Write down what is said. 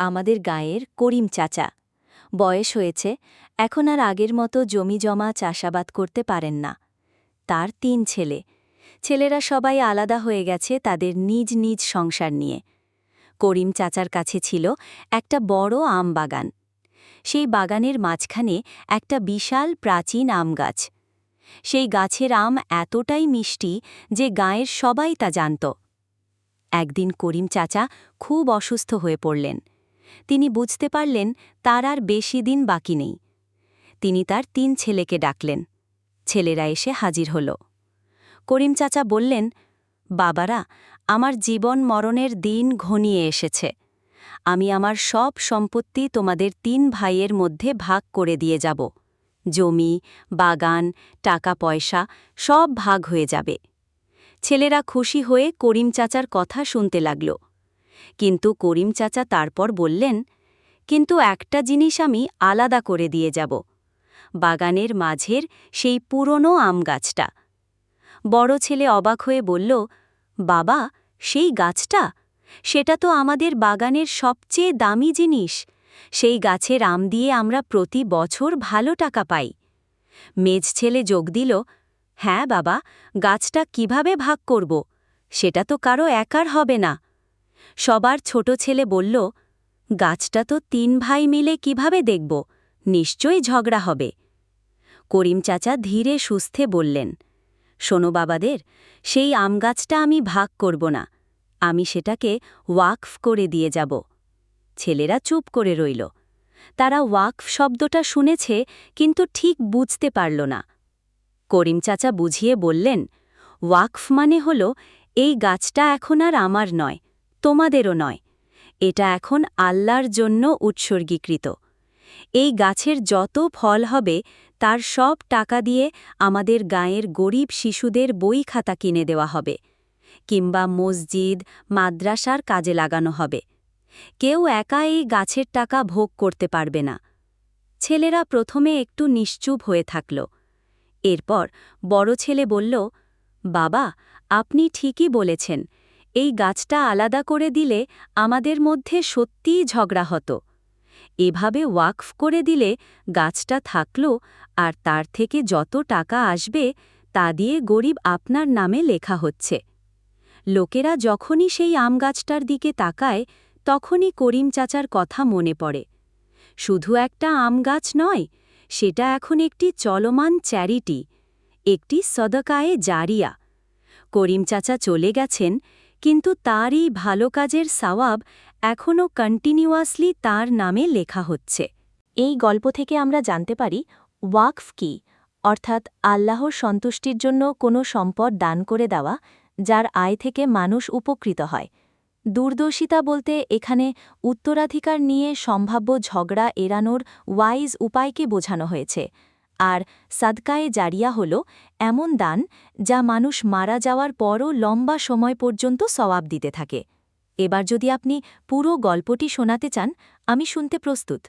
আমাদের গায়ের করিম চাচা। বয়স হয়েছে, এখন আর আগের মতো জমি জমা চাষাবাদ করতে পারেন না। তার তিন ছেলে। ছেলেরা সবাই আলাদা হয়ে গেছে তাদের নিজ নিজ সংসার নিয়ে। করিম চাচার কাছে ছিল একটা বড় আম বাগান। সেই বাগানের মাঝখানে একটা বিশাল প্রাচীন আম গাছ। সেই গাছের আম এতটাই মিষ্টি যে গায়ের সবাই তা জানত। একদিন করিম চাচা খুব অসুস্থ হয়ে পড়লেন। তিনি বুঝতে পারলেন তার আর বেশি দিন বাকি নেই। তিনি তার তিন ছেলেকে ডাকলেন। ছেলেরা এসে হাজির হল। করিম চাচা বললেন, বাবারা, আমার জীবন মরণের দিন ঘনিয়ে এসেছে। আমি আমার সব সম্পত্তি তোমাদের তিন ভাইয়ের মধ্যে ভাগ করে দিয়ে যাব। জমি, বাগান, টাকা পয়সা সব ভাগ হয়ে যাবে। ছেলেরা খুশি হয়ে করিম চাচার কথা শুনতে লাগল। কিন্তু করিম চাচা তারপর বললেন, কিন্তু একটা জিনিস আমি আলাদা করে দিয়ে যাব। বাগানের মাঝের সেই পুরনো আম গাছটা। বড় ছেলে অবাক হয়ে বলল, বাবা, সেই গাছটা? সেটা তো আমাদের বাগানের সবচেয়ে দামি জিনিস। সেই গাছের আম দিয়ে আমরা প্রতি বছর ভালো টাকা পাই। মেজ ছেলে যোগ দিল হ্যাঁ বাবা, গাছটা কীভাবে ভাগ করব? সেটা তো কারও একার হবে না। সবার ছোট ছেলে বলল, গাছটা তো তিন ভাই মিলে কীভাবে দেখব? নিশ্চয়ই ঝগড়া হবে। করিম চাচা ধীরে সুস্থে বললেন, শোনো বাবাদের, সেই আম গাছটা আমি ভাগ করব না। আমি সেটাকে ওয়াকফ করে দিয়ে যাব। ছেলেরা চুপ করে রইল। তারা ওয়াকফ শব্দটা শুনেছে, কিন্তু ঠিক বুঝতে পারল না। করিম চাচা বুঝিয়ে বললেন, ওয়াকফ মানে হল, এই গাছটা এখন আর আমার নয় তোমাদেরও নয়। এটা এখন আল্লাহর জন্য উৎসর্গীকৃত। এই গাছের যত ফল হবে, তার সব টাকা দিয়ে আমাদের গাঁয়ের গরিব শিশুদের বই খাতা কিনে দেওয়া হবে, কিংবা মসজিদ, মাদ্রাসার কাজে লাগানো হবে। কেউ একা এই গাছের টাকা ভোগ করতে পারবে না। ছেলেরা প্রথমে একটু নিশ্চুপ হয়ে থাকল। এরপর বড় ছেলে বলল, বাবা, আপনি ঠিকই বলেছেন। এই গাছটা আলাদা করে দিলে আমাদের মধ্যে সত্যিই ঝগড়া হতো। এভাবে ওয়াকফ করে দিলে গাছটা থাকল আর তার থেকে যত টাকা আসবে তা দিয়ে গরিব আপনার নামে লেখা হচ্ছে। লোকেরা যখনই সেই আম গাছটার দিকে তাকায়, তখনই করিম চাচার কথা মনে পড়ে। শুধু একটা আম গাছ নয়, সেটা এখন একটি চলমান চ্যারিটি, একটি সদকায়ে জারিয়া। করিম চাচা চলে গেছেন কিন্তু তারই ভালো কাজের সাওয়াব এখনও কন্টিনিউয়াসলি তার নামে লেখা হচ্ছে। এই গল্প থেকে আমরা জানতে পারি, ওয়াকফ কি? অর্থাৎ আল্লাহর সন্তুষ্টির জন্য কোনো সম্পদ দান করে দেওয়া, যার আয় থেকে মানুষ উপকৃত হয়। দূরদর্শিতা বলতে এখানে উত্তরাধিকার নিয়ে সম্ভাব্য ঝগড়া এড়ানোর ওয়াইজ উপায়কে বোঝানো হয়েছে। আর সাদকায়ে জারিয়া হল এমন দান যা মানুষ মারা যাওয়ার পরও লম্বা সময় পর্যন্ত সওয়াব দিতে থাকে। এবার যদি আপনি পুরো গল্পটি শোনাতে চান, আমি শুনতে প্রস্তুত।